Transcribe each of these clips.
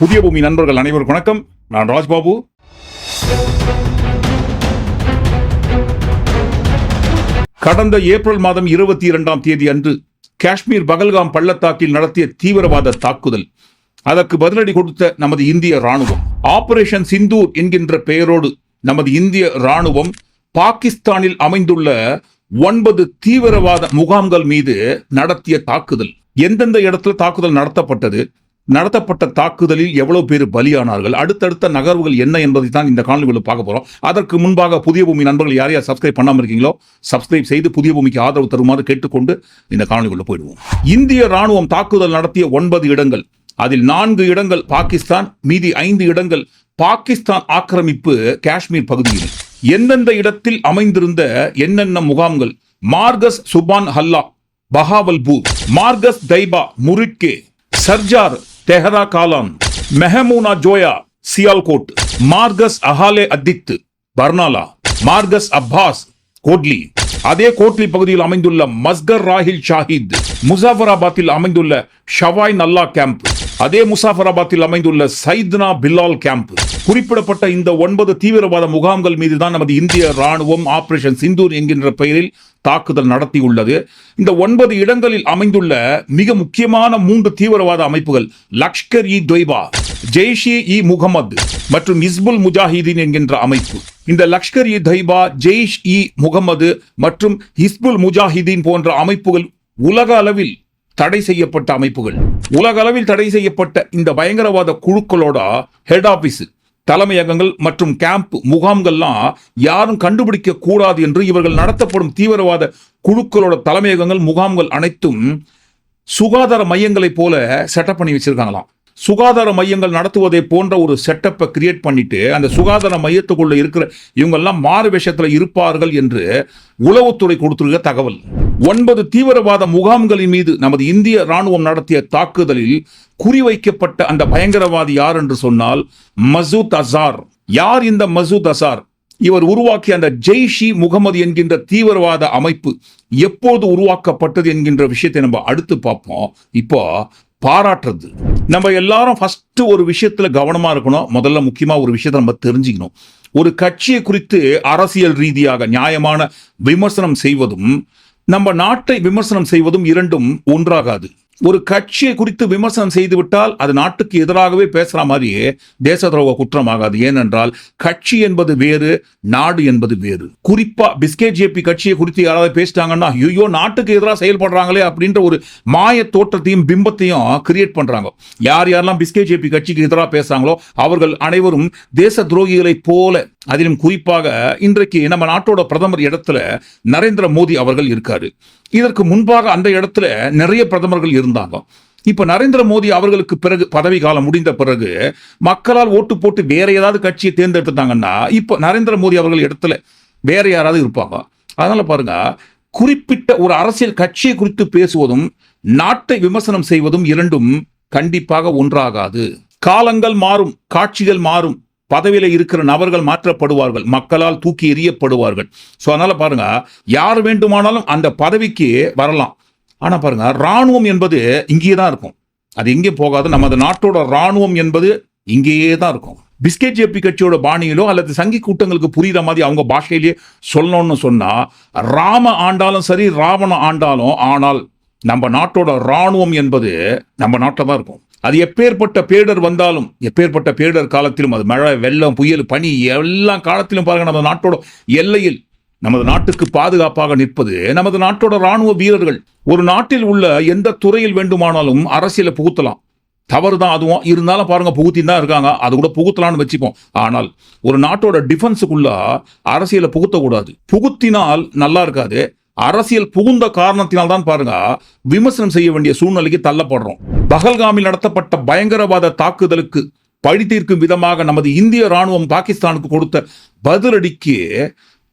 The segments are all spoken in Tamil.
புதிய பூமி நண்பர்கள் அனைவருக்கும் வணக்கம். நான் ராஜ்பாபு. கடந்த ஏப்ரல் மாதம் இருபத்தி இரண்டாம் தேதி அன்று காஷ்மீர் பகல்காம் பள்ளத்தாக்கில் நடத்திய தீவிரவாத தாக்குதல். அதற்கு பதிலடி கொடுத்த நமது இந்திய ராணுவம் ஆபரேஷன் சிந்தூர் என்கின்ற பெயரோடு நமது இந்திய ராணுவம் பாகிஸ்தானில் அமைந்துள்ள ஒன்பது தீவிரவாத முகாம்கள் மீது நடத்திய தாக்குதல். எந்தெந்த இடத்துல தாக்குதல் நடத்தப்பட்டது? நடத்தப்பட்ட தாக்குதலில் எவ்வளவு பேர் பலியானார்கள்? அடுத்தடுத்த நகர்வுகள் என்ன என்பதை தான் இந்த காணொலிகளில் பார்க்க போறோம். அதற்கு முன்பாக புதிய பூமி நண்பர்கள் யார் யார் சப்ஸ்கிரைப் பண்ணாம இருக்கீங்களோ சப்ஸ்கிரைப் செய்து புதிய பூமிக்கு ஆதரவு தருமாறு கேட்டுக்கொண்டு இந்த காணொலிக்குள்ள போயிடுவோம். இந்திய ராணுவம் தாக்குதல் நடத்திய ஒன்பது இடங்கள் அதில் நான்கு இடங்கள் பாகிஸ்தான் மீதி ஐந்து இடங்கள் பாகிஸ்தான் ஆக்கிரமிப்பு காஷ்மீர் பகுதியில். எந்தெந்த இடத்தில் அமைந்திருந்த என்னென்ன முகாம்கள்? மார்கஸ் சுபான் ஹல்லா பஹாவல்பூர் மார்கஸ் தைபா முரிட்கே சர்ஜார் தெஹரா காலான் மெஹமூனா ஜோயா சியால்கோட் மார்கஸ் அஹாலே அத்தித் பர்னாலா மார்கஸ் அப்பாஸ் கோட்லி. அதே கோட்லி பகுதியில் அமைந்துள்ள மஸ்கர் ராஹில் ஷாஹித் முசாஃபராபாத்தில் அமைந்துள்ள ஷவாய் நல்லா கேம்ப். அதே முசாஃபராபாத்தில் அமைந்துள்ள சைத்னா பில்லால் கேம்ப். குறிப்பிடப்பட்ட இந்த ஒன்பது தீவிரவாத முகாம்கள் மீதுதான் நமது இந்திய ராணுவம் ஆபரேஷன் சிந்தூர் என்கின்ற பெயரில் தாக்குதல் நடத்தியுள்ளது. இந்த ஒன்பது இடங்களில் அமைந்துள்ள மிக முக்கியமான மூன்று தீவிரவாத அமைப்புகள் லஷ்கர் இ தொய்பா ஜெய்ஷே இ முகமது மற்றும் இஸ்புல் முஜாஹிதீன் என்கின்ற அமைப்பு. இந்த லஷ்கர் இ தொய்பா ஜெய்ஷ் இ முகமது மற்றும் ஹிஸ்புல் முஜாஹிதீன் போன்ற அமைப்புகள் உலக அளவில் தடை செய்யப்பட்ட அமைப்புகள். உலக அளவில் தடை செய்யப்பட்ட இந்த பயங்கரவாத குழுக்களோட ஹெட் ஆபீஸ் தலைமையகங்கள் மற்றும் கேம்ப் முகாம்கள்லாம் யாரும் கண்டுபிடிக்க கூடாது என்று இவர்கள் நடத்தப்படும் தீவிரவாத குழுக்களோட தலைமையகங்கள் முகாம்கள் அனைத்தும் சுகாதார மையங்களைப் போல செட்டப் பண்ணி வச்சிருக்காங்களாம். சுகாதார மையங்கள் நடத்துவதை போன்ற ஒரு செட்டப்பை கிரியேட் பண்ணிட்டு அந்த சுகாதார மையத்துக்குள்ள இருக்கிற இவங்கெல்லாம் மாறு வேஷத்துல இருப்பார்கள் என்று உளவுத்துறை கொடுத்துருக்க தகவல். ஒன்பது தீவிரவாத முகாம்களின் மீது நமது இந்திய ராணுவம் நடத்திய தாக்குதலில் குறிவைக்கப்பட்ட அந்த பயங்கரவாதி யார் என்று சொன்னால் மசூத் அசார். யார் இந்த மசூத் அசார்? இவர் உருவாக்கிய அந்த ஜெய்ஷி முகமது என்கின்ற தீவிரவாத அமைப்பு எப்போது உருவாக்கப்பட்டது என்கின்ற விஷயத்தை நம்ம அடுத்து பார்ப்போம். இப்போ பாராட்டுறது. நம்ம எல்லாரும் ஃபர்ஸ்ட் ஒரு விஷயத்துல கவனமா இருக்கணும். முதல்ல முக்கியமா ஒரு விஷயத்தை நம்ம தெரிஞ்சுக்கணும். ஒரு கட்சியை குறித்து அரசியல் ரீதியாக நியாயமான விமர்சனம் செய்வதும் நம்ம நாட்டை விமர்சனம் செய்வதும் இரண்டும் ஒன்றாகாது. ஒரு கட்சியை குறித்து விமர்சனம் செய்து விட்டால் அது நாட்டுக்கு எதிராகவே பேசுற மாதிரியே தேச துரோக குற்றமாகாது. ஏனென்றால் கட்சி என்பது வேறு நாடு என்பது வேறு. குறிப்பா பிஸ்கே ஜேபி கட்சியை குறித்து யாராவது பேசிட்டாங்கன்னா ஐயோ நாட்டுக்கு எதிராக செயல்படுறாங்களே அப்படின்ற ஒரு மாய தோற்றத்தையும் பிம்பத்தையும் கிரியேட் பண்றாங்க. யார் யாரெல்லாம் பிஸ்கே ஜேபி கட்சிக்கு எதிராக பேசுறாங்களோ அவர்கள் அனைவரும் தேச துரோகிகளைப் போல அதிலும் குறிப்பாக இன்றைக்கு நம்ம நாட்டோட பிரதமர் இடத்துல நரேந்திர மோடி அவர்கள் இருக்காரு. இதற்கு முன்பாக அந்த இடத்துல நிறைய பிரதமர்கள் இருந்தாங்க. இப்ப நரேந்திர மோடி அவர்களுக்கு பிறகு பதவி காலம் முடிந்த பிறகு மக்களால் ஓட்டு போட்டு வேற ஏதாவது கட்சியை தேர்ந்தெடுத்தாங்கன்னா இப்போ நரேந்திர மோடி அவர்கள் இடத்துல வேற யாராவது இருப்பாங்க. அதனால பாருங்க குறிப்பிட்ட ஒரு அரசியல் கட்சியை குறித்து பேசுவதும் நாட்டை விமர்சனம் செய்வதும் இரண்டும் கண்டிப்பாக ஒன்றாகாது. காலங்கள் மாறும் காட்சிகள் மாறும். பதவியில இருக்கிற நபர்கள் மாற்றப்படுவார்கள். மக்களால் தூக்கி எறியப்படுவார்கள். ஸோ அதனால பாருங்க யார் வேண்டுமானாலும் அந்த பதவிக்கு வரலாம். ஆனா பாருங்க ராணுவம் என்பது இங்கேயே தான் இருக்கும். அது எங்கே போகாது. நமது நாட்டோட ராணுவம் என்பது இங்கேயே தான் இருக்கும். பிஸ்கெட் ஜேபி கட்சியோட பாணியிலோ அல்லது சங்கி கூட்டங்களுக்கு புரியுற மாதிரி அவங்க பாஷையிலேயே சொல்லணும்னு சொன்னா ராம ஆண்டாலும் சரி ராவணம் ஆண்டாலும் ஆனால் நம்ம நாட்டோட ராணுவம் என்பது நம்ம நாட்டில் தான் இருக்கும். அது எப்பேற்பட்ட பேரிடர் வந்தாலும் எப்பேற்பட்ட பேரிடர் காலத்திலும் அது மழை வெள்ளம் புயல் பனி எல்லா காலத்திலும் பாருங்க நமது நாட்டோட எல்லையில் நமது நாட்டுக்கு பாதுகாப்பாக நிற்பது நமது நாட்டோட ராணுவ வீரர்கள் ஒரு நாட்டில் உள்ள எந்த துறையில் வேண்டுமானாலும் அரசியலை புகுத்தலாம். தவறு தான் அதுவும் இருந்தாலும் பாருங்க புகுத்தின்னு தான் இருக்காங்க அது கூட புகுத்தலாம்னு வச்சுப்போம். ஆனால் ஒரு நாட்டோட டிஃபென்ஸுக்குள்ள அரசியலை புகுத்தக்கூடாது. புகுத்தினால் நல்லா இருக்காது. அரசியல் புகுந்த காரணத்தினால் தான் பாருங்க விமர்சனம் செய்ய வேண்டிய சூழ்நிலைக்கு தள்ளப்படுறோம். பகல்காமில் நடத்தப்பட்ட பயங்கரவாத தாக்குதலுக்கு பழி தீர்க்கும் விதமாக நமது இந்திய ராணுவம் பாகிஸ்தானுக்கு கொடுத்த பதிலடிக்கு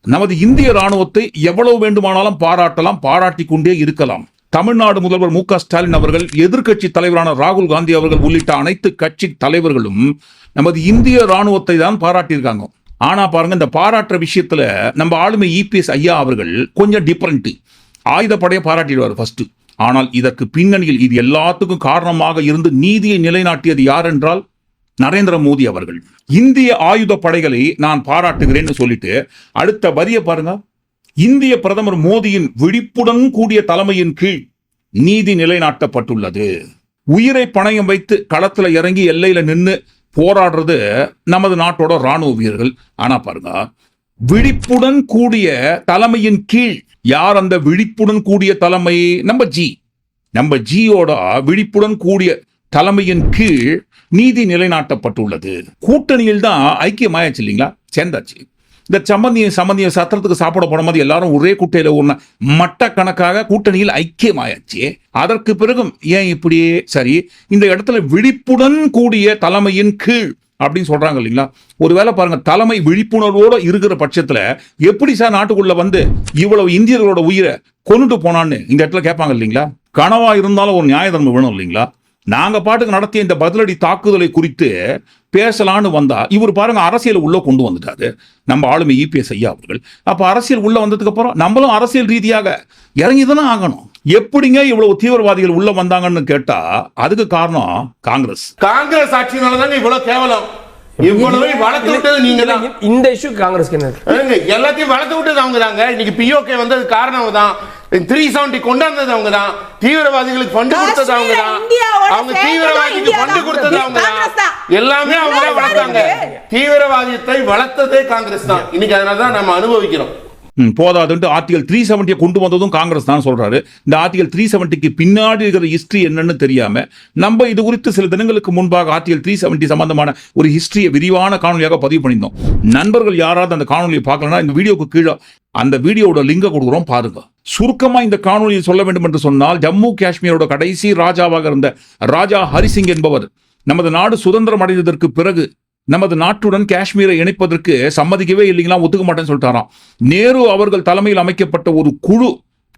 நமது இந்திய ராணுவத்தை எவ்வளவு வேண்டுமானாலும் பாராட்டலாம் பாராட்டி கொண்டே இருக்கலாம். தமிழ்நாடு முதல்வர் மு க ஸ்டாலின் அவர்கள் எதிர்க்கட்சி தலைவரான ராகுல் காந்தி அவர்கள் உள்ளிட்ட அனைத்து கட்சி தலைவர்களும் நமது இந்திய ராணுவத்தை தான் பாராட்டியிருக்காங்க. ஆனா பாருங்க இந்த பாராட்டுற விஷயத்துல நம்ம ஆளுமை இபிஎஸ் ஐயா அவர்கள் கொஞ்சம் டிஃப்ரெண்ட் ஆயுதப்படையை பாராட்டிடுவார் ஃபர்ஸ்ட் ஆனால் இதற்கு பின்னணியில் இது எல்லாத்துக்கும் காரணமாக இருந்து நீதியை நிலைநாட்டியது யார் என்றால் நரேந்திர மோடி அவர்கள். இந்திய ஆயுத படைகளை நான் பாராட்டுகிறேன்னு சொல்லிட்டு அடுத்த வரியை பாருங்க இந்திய பிரதமர் மோடியின் விழிப்புடன் கூடிய தலைமையின் கீழ் நீதி நிலைநாட்டப்பட்டுள்ளது. உயிரை பணயம் வைத்து களத்துல இறங்கி எல்லையில நின்று போராடுறது நமது நாட்டோட ராணுவ வீரர்கள். ஆனா பாருங்க விழிப்புடன் கூடிய தலைமையின் கீழ் யார் அந்த விழிப்புடன் கூடிய தலைமை? நம்ம ஜி. நம்ம ஜியோட விழிப்புடன் கூடிய தலைமையின் கீழ் நீதி நிலைநாட்டப்பட்டுள்ளது. கூட்டணியில் தான் ஐக்கியமாயாச்சு இல்லைங்களா? சேர்ந்தாச்சு. இந்த சம்மந்திய சம்மந்திய சத்திரத்துக்கு சாப்பிட போன மாதிரி எல்லாரும் ஒரே குட்டையில ஒன்று மட்ட கணக்காக கூட்டணியில் ஐக்கியமாயாச்சு. அதற்கு பிறகும் ஏன் இப்படியே சரி இந்த இடத்துல விழிப்புடன் கூடிய தலைமையின் கீழ் அப்படின்னு சொல்றாங்க இல்லைங்களா? ஒருவேளை பாருங்க தலைமை விழிப்புணர்வோட இருக்கிற பட்சத்துல எப்படி சார் நாட்டுக்குள்ள வந்து இவ்வளவு இந்தியர்களோட உயிரை கொண்டுட்டு போனான்னு இந்த இடத்துல கேட்பாங்க இல்லைங்களா? கனவா இருந்தாலும் ஒரு நியாய தர்மம் வேணும் இல்லைங்களா? நாங்க பாட்டுக்கு நடத்திய இந்த பதிலடி தாக்குதலை குறித்து பேசலான்னு வந்தா இவர் பாருங்க அரசியல் உள்ள கொண்டு வந்துட்டாரு. நம்ம ஆளுமை இபிஎஸ் ஐயா அவர்கள். அப்ப அரசியல் உள்ள வந்ததுக்கு அப்புறம் நம்மளும் அரசியல் ரீதியாக இறங்கி தானே ஆகணும். எப்படிங்க இவ்வளவு தீவிரவாதிகள் உள்ள வந்தாங்கன்னு கேட்டா அதுக்கு காரணம் காங்கிரஸ். காங்கிரஸ் ஆட்சியினால தாங்க இவ்வளவு கேவலம். இவ்வளவு வளர்த்து விட்டது நீங்க தான் இந்த இஷ்யூ? ஏங்க, எல்லாத்தையும் வளர்த்து விட்டது அவங்க தாங்க இன்னைக்கு பிஓகே வந்தது காரணம் தான் த்ரீ செவன்டி கொண்டாந்தது அவங்க தான் தீவிரவாதிகளுக்கு ஃபண்ட் கொடுத்தது அவங்க தான் அவங்க தீவிரவாதிக்கு ஃபண்ட். கொடுத்தது அவங்க காங்கிரஸ் தான். எல்லாமே அவங்க தான் வளர்த்தாங்க. யாரு? தீவிரவாதத்தை வளர்த்ததே காங்கிரஸ் தான். இன்னைக்கு அதனால தான் நம்ம அனுபவிக்கிறோம். போதாதுன்ட்டு ஆர்டிகல் த்ரீ செவன்ட்டியை கொண்டு வந்ததும் காங்கிரஸ் தான் சொல்றாரு. இந்த ஆர்டிகல் த்ரீ செவன்ட்டிக்கு பின்னாடி இருக்கிற ஹிஸ்டரி என்னன்னு தெரியாம நம்ம இது குறித்து சில தினங்களுக்கு முன்பாக ஆர்டிகல் த்ரீ செவன்ட்டி சம்பந்தமான ஒரு ஹிஸ்டரியை விரிவான காணொலியாக பதிவு பண்ணியிருந்தோம். நண்பர்கள் யாராவது அந்த காணொலியை பார்க்கலன்னா இந்த வீடியோக்கு கீழே அந்த வீடியோவோட லிங்கை கொடுக்குறோம் பாருங்க. சுருக்கமா இந்த காணொலியை சொல்ல வேண்டும் என்று சொன்னால் ஜம்மு காஷ்மீரோட கடைசி ராஜாவாக இருந்த ராஜா ஹரிசிங் என்பவர் நமது நாடு சுதந்திரம் அடைந்ததற்கு பிறகு நமது நாட்டுடன் காஷ்மீரை இணைப்பதற்கு சம்மதிக்கவே இல்லைங்களா? ஒத்துக்க மாட்டேன்னு சொல்லிட்டாராம். நேரு அவர்கள் தலைமையில் அமைக்கப்பட்ட ஒரு குழு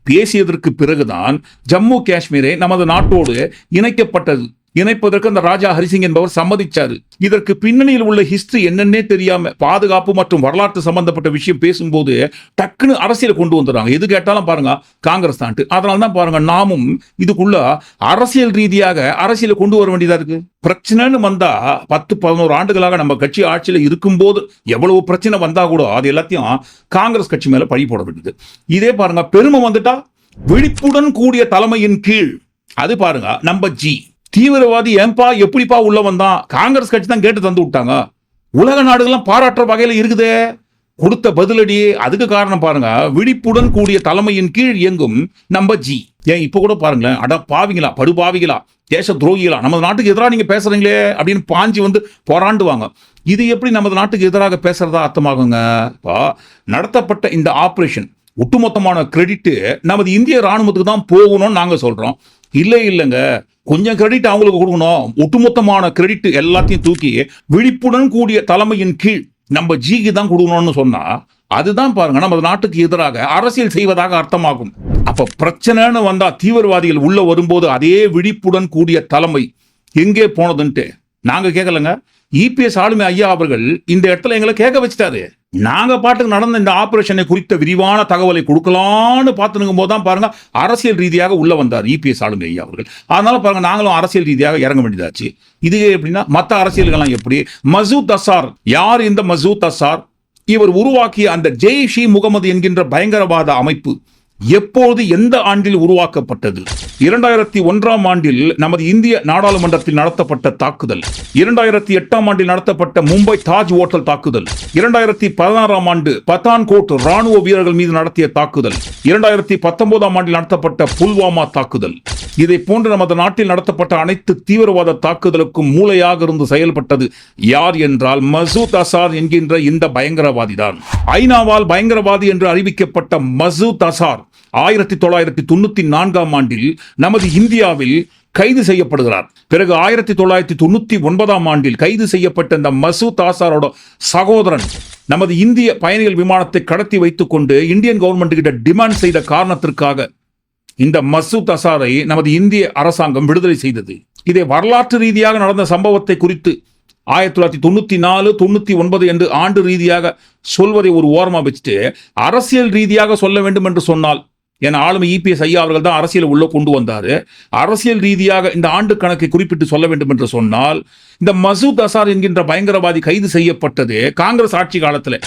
பேசியதற்கு பிறகுதான் ஜம்மு காஷ்மீரை நமது நாட்டோடு இணைக்கப்பட்டது. இணைப்பதற்கு அந்த ராஜா ஹரிசிங் என்பவர் சம்மதிச்சாரு. இதற்கு பின்னணியில் உள்ள ஹிஸ்டரி என்னன்னே தெரியாம பாதுகாப்பு மற்றும் வரலாற்று சம்பந்தப்பட்ட விஷயம் பேசும்போது டக்குன்னு அரசியலை கொண்டு வந்துடுறாங்க. எது கேட்டாலும் பாருங்க காங்கிரஸ் தான்ட்டு அதனால தான் பாருங்க நாமும் இதுக்குள்ள அரசியல் ரீதியாக அரசியலை கொண்டு வர வேண்டியதா இருக்கு? பிரச்சனைன்னு வந்தா பத்து பதினோரு ஆண்டுகளாக நம்ம கட்சி ஆட்சியில் இருக்கும்போது எவ்வளவு பிரச்சனை வந்தா கூட அது எல்லாத்தையும் காங்கிரஸ் கட்சி மேல பழி போட வேண்டியது. இதே பாருங்க பெருமை வந்துட்டா விழிப்புடன் கூடிய தலைமையின் கீழ். அது பாருங்க நம்ம ஜி தீவிரவாதி ஏன்பா எப்படிப்பா உள்ள வந்தான்? காங்கிரஸ் கட்சி தான் கேட்டு தந்து விட்டாங்க. உலக நாடுகள்லாம் பாராட்டுற வகையில் இருக்குதே. கொடுத்த பதிலடி அதுக்கு காரணம் பாருங்க. விழிப்புடன் கூடிய தலைமையின் கீழ் இயங்கும் நம்ம ஜி. ஏன் இப்போ கூட பாருங்களேன். அட பாவிங்களா படுபாவிகளா தேச துரோகிகளா நமது நாட்டுக்கு எதிராக நீங்க பேசுறீங்களே அப்படின்னு பாஞ்சி வந்து போராண்டுவாங்க. இது எப்படி நமது நாட்டுக்கு எதிராக பேசுறதா அர்த்தமாகுங்க? இப்போ நடத்தப்பட்ட இந்த ஆப்ரேஷன் ஒட்டுமொத்தமான கிரெடிட்டு நமது இந்திய ராணுவத்துக்கு தான் போகணும்னு நாங்கள் சொல்கிறோம் இல்லை இல்லைங்க. கொஞ்சம் கிரெடிட் அவங்களுக்கு கொடுக்கணும். ஒட்டுமொத்தமான கிரெடிட் எல்லாத்தையும் தூக்கி விழிப்புடன் கூடிய தலைமையின் கீழ் நம்ம ஜிக்கு தான் கொடுக்கணும்னு சொன்னா அதுதான் பாருங்க நமது நாட்டுக்கு எதிராக அரசியல் செய்வதாக அர்த்தமாகும். அப்ப பிரச்சனைன்னு வந்தா தீவிரவாதிகள் உள்ள வரும்போது அதே விழிப்புடன் கூடிய தலைமை எங்கே போனதுன்ட்டு நாங்க கேட்கலங்க இபிஎஸ் ஆளுமை ஐயா அவர்கள் இந்த இடத்துல எங்களை கேட்க வச்சுட்டாரு. நாங்க பாட்டுக்கு நடந்த இந்த ஆபரேஷனை குறித்த விரிவான தகவலை கொடுக்கலான்னு பார்த்துனுங்கும் போது தான் பாருங்க அரசியல் ரீதியாக உள்ள வந்தார் இபிஎஸ் ஆளுங்க ஐயா அவர்கள். அதனால பாருங்க நாங்களும் அரசியல் ரீதியாக இறங்க வேண்டியதாச்சு. இது எப்படின்னா மற்ற அரசியல்கள்லாம் எப்படி? மசூத் அசார் யார் இந்த மசூத் அசார்? இவர் உருவாக்கிய அந்த ஜெய்ஷி முகமது என்கின்ற பயங்கரவாத அமைப்பு. எப்போது எந்த ஆண்டில் உருவாக்கப்பட்டது? இரண்டாயிரத்தி ஒன்றாம் ஆண்டில் நமது இந்திய நாடாளுமன்றத்தில் நடத்தப்பட்ட தாக்குதல். இரண்டாயிரத்தி எட்டாம் ஆண்டில் நடத்தப்பட்ட மும்பை தாஜ் ஓட்டல் தாக்குதல். இரண்டாயிரத்தி பதினாறாம் ஆண்டு பத்தான்கோட் ராணுவ வீரர்கள் மீது நடத்திய தாக்குதல். இரண்டாயிரத்தி பத்தொன்பதாம் ஆண்டில் நடத்தப்பட்ட புல்வாமா தாக்குதல். இதை போன்று நமது நாட்டில் நடத்தப்பட்ட அனைத்து தீவிரவாத தாக்குதலுக்கும் மூளையாக இருந்து செயல்பட்டது யார் என்றால் மசூத் அசார் என்கின்ற இந்த பயங்கரவாதி தான் ஐநாவால் பயங்கரவாதி என்று அறிவிக்கப்பட்ட மசூத் அசார் ஆயிரத்தி தொள்ளாயிரத்தி தொண்ணூற்றி நான்காம் ஆண்டில் நமது இந்தியாவில் கைது செய்யப்படுகிறார். பிறகு ஆயிரத்தி தொள்ளாயிரத்தி தொண்ணூற்றி ஒன்பதாம் ஆண்டில் கைது செய்யப்பட்ட இந்த மசூத் ஆசாரோட சகோதரன் நமது இந்திய பயணிகள் விமானத்தை கடத்தி வைத்துக்கொண்டு இந்தியன் கவர்மெண்ட் கிட்ட டிமாண்ட் செய்த காரணத்திற்காக இந்த மசூத் அசாரை நமது இந்திய அரசாங்கம் விடுதலை செய்தது. இதை வரலாற்று ரீதியாக நடந்த சம்பவத்தை குறித்து ஆயிரத்தி தொள்ளாயிரத்தி தொண்ணூற்றி நாலு தொண்ணூற்றி ஒன்பது என்று ஆண்டு ரீதியாக சொல்வதை ஒரு ஓரமாக வச்சுட்டு அரசியல் ரீதியாக சொல்ல வேண்டும் என்று சொன்னால் என ஆளுமை இபிஎஸ் ஐயா அவர்கள் தான் அரசியல் உள்ள கொண்டு வந்தார். அரசியல் ரீதியாக இந்த ஆண்டு கணக்கை குறிப்பிட்டு சொல்ல வேண்டும் என்று சொன்னால் இந்த மசூத் அசார் என்கின்ற பயங்கரவாதி கைது செய்யப்பட்டது காங்கிரஸ் ஆட்சி காலத்தில்.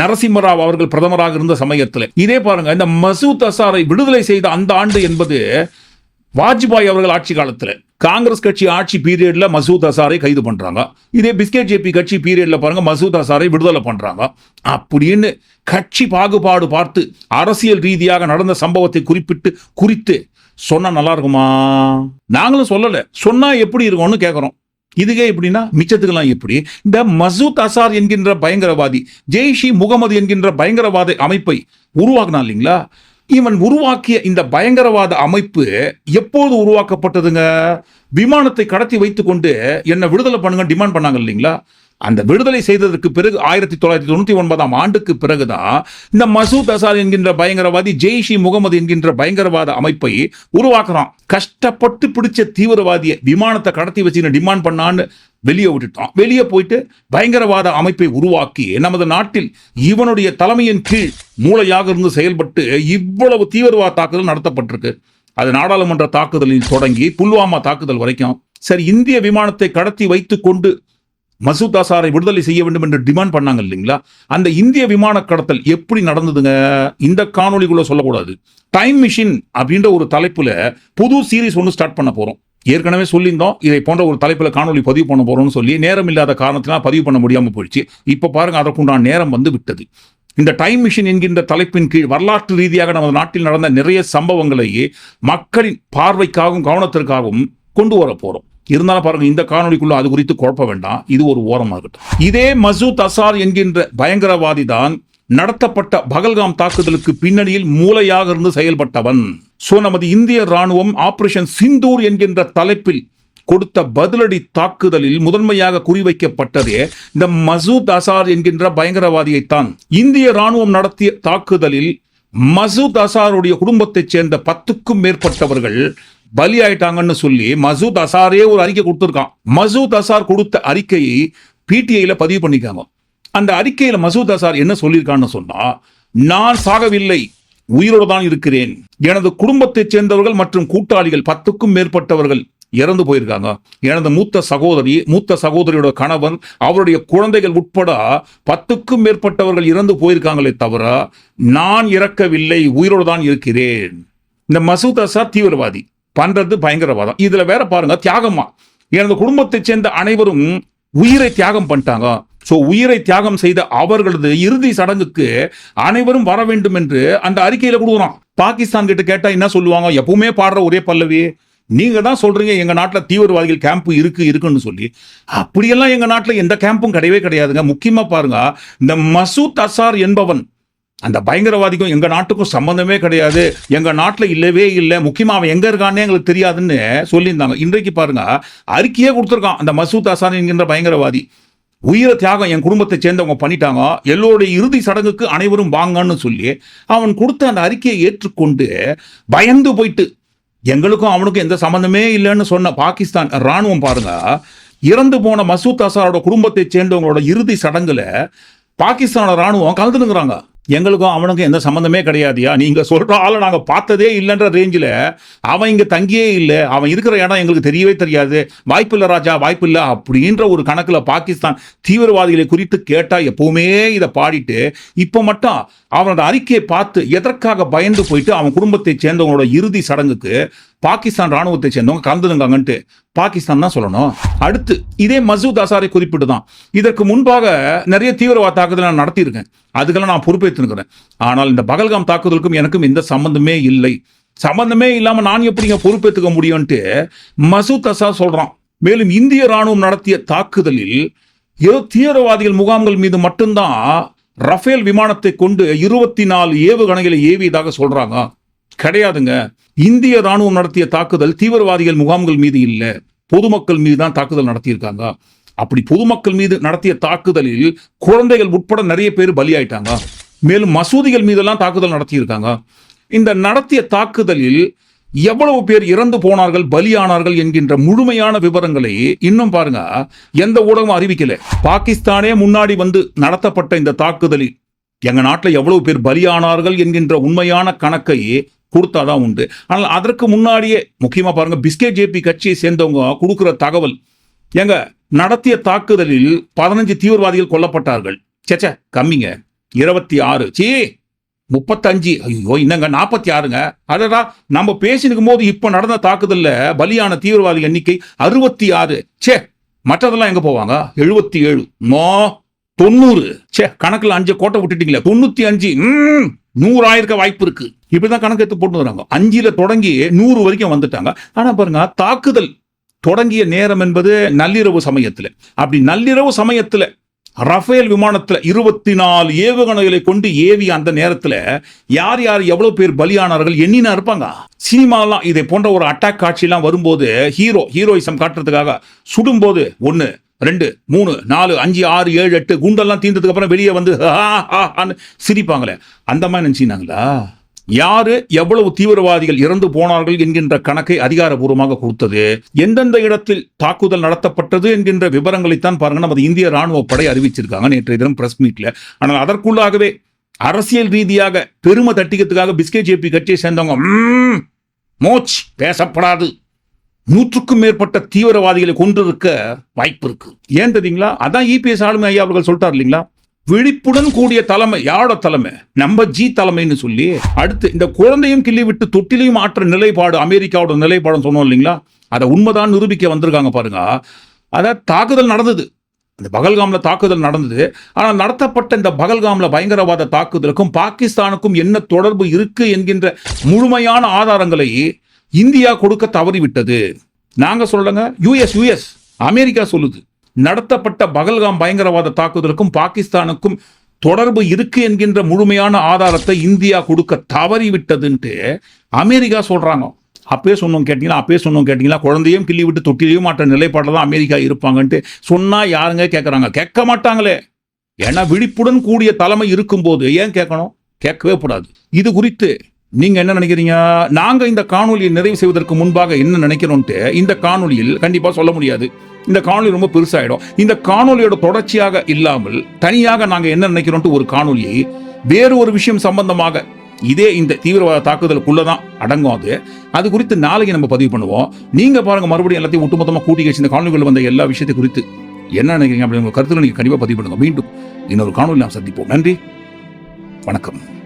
நரசிம்மராவ் அவர்கள் பிரதமராக இருந்த சமயத்தில். இதே பாருங்க இந்த மசூத் அசாரை விடுதலை செய்த அந்த ஆண்டு என்பது வாஜ்பாய் அவர்கள் ஆட்சி காலத்தில். காங்கிரஸ் கட்சி ஆட்சி பீரியட்ல மசூத் அசாரை கைது பண்றாங்க. இதே பிஸ்கெட் ஜேபி கட்சி பீரியட்ல பாருங்க மசூத் அசாரை விடுதலை பண்றாங்க. அப்படின்னு கட்சி பாகுபாடு பார்த்து அரசியல் ரீதியாக நடந்த சம்பவத்தை குறிப்பிட்டு குறித்து சொன்னா நல்லா இருக்குமா? நாங்களும் சொல்லலை. சொன்னா எப்படி இருக்கும்னு கேட்குறோம் இதுக்கே எப்படின்னா மிச்சத்துக்கெல்லாம் எப்படி? இந்த மசூத் அசார் என்கின்ற பயங்கரவாதி ஜெய்ஷி முகமது என்கின்ற பயங்கரவாத அமைப்பை உருவாக்குனா இல்லைங்களா? இவன் உருவாக்கிய இந்த பயங்கரவாத அமைப்பு எப்போது உருவாக்கப்பட்டதுங்க? விமானத்தை கடத்தி வைத்துக்கொண்டு என்ன விடுதலை பண்ணுங்க டிமாண்ட் பண்ணாங்க இல்லைங்களா? அந்த விடுதலை செய்ததற்கு பிறகு ஆயிரத்தி தொள்ளாயிரத்தி தொண்ணூத்தி ஒன்பதாம் ஆண்டுக்கு பிறகுதான் இந்த மசூத் அசார் என்கின்ற பயங்கரவாதி ஜெய்ஷி முகமது என்கின்ற பயங்கரவாத அமைப்பை உருவாக்குறான். கஷ்டப்பட்டு பிடிச்ச தீவிரவாதியை விமானத்தை கடத்தி வச்சு டிமாண்ட் பண்ணான்னு வெளியே விட்டுட்டான். வெளியே போயிட்டு பயங்கரவாத அமைப்பை உருவாக்கி நமது நாட்டில் இவனுடைய தலைமையின் கீழ் மூளையாக இருந்து செயல்பட்டு இவ்வளவு தீவிரவாத தாக்குதல் நடத்தப்பட்டிருக்கு. அது நாடாளுமன்ற தாக்குதலில் தொடங்கி புல்வாமா தாக்குதல் வரைக்கும். சரி இந்திய விமானத்தை கடத்தி வைத்துக் கொண்டு மசூத் அசாரை விடுதலை செய்ய வேண்டும் என்று டிமாண்ட் பண்ணாங்க இல்லைங்களா? அந்த இந்திய விமான கடத்தல் எப்படி நடந்ததுங்க? இந்த காணொலிக்குள்ள சொல்லக்கூடாது. டைம் மிஷின் அப்படின்ற ஒரு தலைப்புல புது சீரிஸ் ஒன்று ஸ்டார்ட் பண்ண போறோம். ஏற்கனவே சொல்லியிருந்தோம் இதை போன்ற ஒரு தலைப்பில் காணொளி பதிவு பண்ண போகிறோம்னு சொல்லி நேரம் இல்லாத காரணத்தினால் பதிவு பண்ண முடியாமல் போயிடுச்சு. இப்போ பாருங்கள் அதற்குண்டான நேரம் வந்து விட்டது. இந்த டைம் மிஷின் என்கின்ற தலைப்பின் கீழ் வரலாற்று ரீதியாக நமது நாட்டில் நடந்த நிறைய சம்பவங்களை மக்களின் பார்வைக்காகவும் கவனத்திற்காகவும் கொண்டு வர போகிறோம் இருந்தாலும் பாருங்க இந்த காணொலிக்குள்ள அது குறித்து குழப்ப வேண்டாம். இது ஒரு ஓரமாக இருக்கட்டும். இதே மசூத் அசார் என்கின்ற பயங்கரவாதி தான் நடத்தப்பட்ட பகல்காம் தாக்குதலுக்கு பின்னணியில் மூளையாக இருந்து செயல்பட்டவன். சோ நமது இந்திய ராணுவம் ஆபரேஷன் சிந்தூர் என்கின்ற தலைப்பில் கொடுத்த பதிலடி தாக்குதலில் முதன்மையாக குறிவைக்கப்பட்டதே இந்த மசூத் அசார் என்கின்ற பயங்கரவாதியைத்தான். இந்திய ராணுவம் நடத்திய தாக்குதலில் மசூத் அசாருடைய குடும்பத்தைச் சேர்ந்த பத்துக்கும் மேற்பட்டவர்கள் பலியாயிட்டாங்கன்னு சொல்லி மசூத் அசாரே ஒரு அறிக்கை கொடுத்துருக்கான். மசூத் அசார் கொடுத்த அறிக்கையை பிடிஐல பதிவு பண்ணிக்காங்க. அந்த அறிக்கையில் மசூத் அசார் என்ன சொல்லியிருக்கான்னு சொன்னா நான் சாகவில்லை உயிரோடு தான் இருக்கிறேன். எனது குடும்பத்தைச் சேர்ந்தவர்கள் மற்றும் கூட்டாளிகள் பத்துக்கும் மேற்பட்டவர்கள் இறந்து போயிருக்காங்க. எனது மூத்த சகோதரி மூத்த சகோதரியோட கணவன் அவருடைய குழந்தைகள் உட்பட பத்துக்கும் மேற்பட்டவர்கள் இறந்து போயிருக்காங்களே தவிர நான் இறக்கவில்லை உயிரோடு தான் இருக்கிறேன். இந்த மசூத் அசார் தீவிரவாதி. பண்றது பயங்கரவாதம். இதுல வேற பாருங்க தியாகமா. எனது குடும்பத்தைச் சேர்ந்த அனைவரும் உயிரை தியாகம் பண்ணிட்டாங்க. ஸோ உயிரை தியாகம் செய்த அவர்களது இறுதி சடங்குக்கு அனைவரும் வர வேண்டும் என்று அந்த அறிக்கையில கொடுக்குறான் பாகிஸ்தான் கிட்ட கேட்டா என்ன சொல்லுவாங்க? எப்பவுமே பாடுற ஒரே பல்லவி. நீங்க தான் சொல்றீங்க எங்க நாட்டில் தீவிரவாதிகள் கேம்ப் இருக்கு இருக்குன்னு சொல்லி. அப்படியெல்லாம் எங்க நாட்டில் எந்த கேம்பும் கிடையவே கிடையாதுங்க. முக்கியமா பாருங்க இந்த மசூத் அசார் என்பவன் அந்த பயங்கரவாதிக்கும் எங்க நாட்டுக்கும் சம்பந்தமே கிடையாது. எங்க நாட்டில் இல்லவே இல்லை. முக்கியமா அவன் எங்க இருக்கானே எங்களுக்கு தெரியாதுன்னு சொல்லியிருந்தாங்க. இன்றைக்கு பாருங்க அறிக்கையே கொடுத்துருக்கான் அந்த மசூத் அசான் என்கின்ற பயங்கரவாதி. உயிரை தியாகம் என் குடும்பத்தை சேர்ந்தவங்க பண்ணிட்டாங்க. எல்லோருடைய இறுதி சடங்குக்கு அனைவரும் வாங்கன்னு சொல்லி அவன் கொடுத்த அந்த அறிக்கையை ஏற்றுக்கொண்டு பயந்து போயிட்டு எங்களுக்கும் அவனுக்கும் எந்த சம்மந்தமே இல்லைன்னு சொன்ன பாகிஸ்தான் ராணுவம் பாருங்க இறந்து போன மசூத் அசாரோட குடும்பத்தை சேர்ந்தவங்களோட இறுதி சடங்குல பாகிஸ்தானோட ராணுவம் கலந்துனுங்கிறாங்க. எங்களுக்கும் அவனுக்கும் எந்த சம்மந்தமே கிடையாதுயா. நீங்கள் சொல்கிற ஆளை நாங்கள் பார்த்ததே இல்லைன்ற ரேஞ்சில் அவன் இங்கே தங்கியே இல்லை. அவன் இருக்கிற இடம் எங்களுக்கு தெரியவே தெரியாது. வாய்ப்பில்லை ராஜா வாய்ப்பில்லை அப்படின்ற ஒரு கணக்கில் பாகிஸ்தான் தீவிரவாதிகளை குறித்து கேட்டால் எப்போவுமே இதை பாடிட்டு இப்போ மட்டும் அவனோட அறிக்கையை பார்த்து எதற்காக பயந்து போயிட்டு அவன் குடும்பத்தை சேர்ந்தவங்களோட இறுதி சடங்குக்கு பாகிஸ்தான் ராணுவத்தை சேர்ந்தவங்க கலந்துருங்காங்கன்ட்டு பாகிஸ்தான் தான் சொல்லணும். அடுத்து இதே மசூத் அசாரை குறிப்பிட்டு தான் இதற்கு முன்பாக நிறைய தீவிரவாத தாக்குதல் நான் நடத்தியிருக்கேன். அதுக்கெல்லாம் நான் பொறுப்பேற்றுக்கிறேன் ஆனால் இந்த பகல்காம் தாக்குதலுக்கும் எனக்கும் எந்த சம்பந்தமே இல்லை. சம்பந்தமே இல்லாமல் நான் எப்படிங்க பொறுப்பேற்றுக்க முடியும்ன்ட்டு மசூத் அசார் சொல்கிறான் மேலும் இந்திய ராணுவம் நடத்திய தாக்குதலில் ஏதோ தீவிரவாதிகள் முகாம்கள் மீது மட்டும்தான் ரஃபேல் விமானத்தை கொண்டு இருபத்தி நாலு ஏவுகணைகளை ஏவியதாக சொல்கிறாங்க கிடையாதுங்க. இந்திய ராணுவம் நடத்திய தாக்குதல் தீவிரவாதிகள் முகாம்கள் மீது இல்லை. பொதுமக்கள் மீது தான் தாக்குதல் நடத்தியிருக்காங்க. அப்படி பொதுமக்கள் மீது நடத்திய தாக்குதலில் குழந்தைகள் உட்பட நிறைய பேர் பலியாயிட்டாங்க. மேலும் மசூதிகள் மீதெல்லாம் தாக்குதல் நடத்தியிருக்காங்க. இந்த நடத்திய தாக்குதலில் எவ்வளவு பேர் இறந்து போனார்கள் பலியானார்கள் என்கின்ற முழுமையான விவரங்களை இன்னும் பாருங்க. எந்த ஊடகமும் அறிவிக்கல. பாகிஸ்தானே முன்னாடி வந்து நடத்தப்பட்ட இந்த தாக்குதலில் எங்க நாட்டில் எவ்வளவு பேர் பலியானார்கள் என்கின்ற உண்மையான கணக்கை கொடுத்தாதான் உண்டு. ஆனால் அதற்கு முன்னாடியே முக்கியமாக பாருங்கள் பிஸ்கே ஜேபி கட்சியை சேர்ந்தவங்க கொடுக்குற தகவல் ஏங்க நடத்திய தாக்குதலில் பதினஞ்சு தீவிரவாதிகள் கொல்லப்பட்டார்கள். சேச்ச கம்மிங்க. இருபத்தி ஆறு. சீ முப்பத்தஞ்சு. ஐயோ என்னங்க நாற்பத்தி ஆறுங்க? அதடா நம்ம பேசினுக்கும் போது இப்போ நடந்த தாக்குதலில் பலியான தீவிரவாதி எண்ணிக்கை அறுபத்தி ஆறு. சே மற்றதெல்லாம் எங்கே போவாங்க? எழுபத்தி ஏழு. நோ தொண்ணூறு. சே கணக்கில் அஞ்சு கோட்டை விட்டுட்டீங்களே தொண்ணூற்றி அஞ்சு. ம், வாய்ப்பு இருக்குது இப்படிதான் கணக்கு எடுத்து போட்டு வராங்க. அஞ்சில தொடங்கி நூறு வரைக்கும் வந்துட்டாங்க. ஆனா பாருங்க தாக்குதல் தொடங்கிய நேரம் என்பது நள்ளிரவு சமயத்துல. அப்படி நள்ளிரவு சமயத்துல ரஃபேல் விமானத்துல இருபத்தி நாலு ஏவுகணைகளை கொண்டு ஏவி அந்த நேரத்துல யார் யார் எவ்வளவு பேர் பலியானார்கள் எண்ணினா இருப்பாங்க. சினிமாலாம் இதை போன்ற ஒரு அட்டாக் காட்சியெல்லாம் வரும்போது ஹீரோ ஹீரோயிசம் காட்டுறதுக்காக சுடும்போது ஒன்று ரெண்டு மூணு நாலு அஞ்சு ஆறு ஏழு எட்டு குண்டெல்லாம் தீர்ந்ததுக்கு அப்புறம் வெளியே வந்து ஆன்னு சிரிப்பாங்களே. அந்த மாதிரி நினச்சினாங்களா யாரு எவ்வளவு தீவிரவாதிகள் இறந்து போனார்கள் என்கின்ற கணக்கை அதிகாரபூர்வமாக கொடுத்தது? எந்தெந்த இடத்தில் தாக்குதல் நடத்தப்பட்டது என்கின்ற விவரங்களைத்தான் பாருங்க. நமது இந்திய ராணுவ படை அறிவிச்சிருக்காங்க நேற்றைய தினம் பிரஸ் மீட்ல ஆனால் அதற்குள்ளாகவே அரசியல் ரீதியாக பெருமை தட்டிக்கிறதுக்காக பிஸ்கே ஜேபி கட்சியை சேர்ந்தவங்க மோச் பேசப்படாது. நூற்றுக்கும் மேற்பட்ட தீவிரவாதிகளை கொண்டிருக்க வாய்ப்பு இருக்கு. ஏன் தெரியுங்களா? அதான் இபிஎஸ் ஆளுமை ஐயா அவர்கள் சொல்லிட்டார் இல்லைங்களா? விழிப்புடன் கூடிய தலைமை. யாரோட தலைமை? நம்ம ஜி தலைமைன்னு சொல்லி அடுத்து இந்த குழந்தையும் கிள்ளி விட்டு தொட்டிலையும் ஆற்ற நிலைப்பாடு அமெரிக்காவோட நிலைப்பாடுன்னு சொன்னோம் இல்லைங்களா? அதை உண்மைதான் நிரூபிக்க வந்திருக்காங்க பாருங்க. அதை தாக்குதல் நடந்தது. இந்த பகல்காம்ல தாக்குதல் நடந்தது. ஆனால் நடத்தப்பட்ட இந்த பகல்காம்ல பயங்கரவாத தாக்குதலுக்கும் பாகிஸ்தானுக்கும் என்ன தொடர்பு இருக்கு என்கின்ற முழுமையான ஆதாரங்களை இந்தியா கொடுக்க தவறிவிட்டது. நாங்க சொல்லுங்க யூஎஸ் யுஎஸ் அமெரிக்கா சொல்லுது. நடத்தப்பட்ட பகல்காம் பயங்கரவாத தாக்குதலுக்கும் பாகிஸ்தானுக்கும் தொடர்பு இருக்கு என்கின்ற முழுமையான ஆதாரத்தை இந்தியா கொடுக்க தவறிவிட்டதுன்ட்டு அமெரிக்கா சொல்கிறாங்க அப்பயே சொன்னோம் கேட்டிங்கன்னா அப்பயே சொன்னோம் கேட்டிங்கன்னா குழந்தையும் கிள்ளி விட்டு தொட்டிலையும் மாற்ற நிலைப்பாட்டில் தான் அமெரிக்கா இருப்பாங்கன்ட்டு சொன்னால் யாருங்க கேட்குறாங்க கேட்க மாட்டாங்களே. ஏன்னா விழிப்புடன் கூடிய தலைமை இருக்கும்போது ஏன் கேட்கணும்? கேட்கவே கூடாது. இது குறித்து நீங்க என்ன நினைக்கிறீங்க? நாங்க இந்த காணொலியை நிறைவு செய்வதற்கு முன்பாக என்ன நினைக்கிறோம்ட்டு இந்த காணொலியில் கண்டிப்பா சொல்ல முடியாது. இந்த காணொலி ரொம்ப பெருசாயிடும். இந்த காணொலியோட தொடர்ச்சியாக இல்லாமல் தனியாக நாங்க என்ன நினைக்கிறோம்ட்டு ஒரு காணொலியை வேறு ஒரு விஷயம் சம்பந்தமாக இதே இந்த தீவிரவாத தாக்குதலுக்குள்ளதான் அடங்கும் அது. அது குறித்து நாளைக்கு நம்ம பதிவு பண்ணுவோம். நீங்க பாருங்க மறுபடியும் எல்லாத்தையும் ஒட்டுமொத்தமா கூட்டி கழிச்சு இந்த காணொலிகள் வந்த எல்லா விஷயத்தை குறித்து என்ன நினைக்கிறீங்க அப்படி உங்க கருத்துல நீங்க கண்டிப்பா பதிவு பண்ணுங்க. மீண்டும் இன்னொரு காணொலி நாம் சந்திப்போம். நன்றி. வணக்கம்.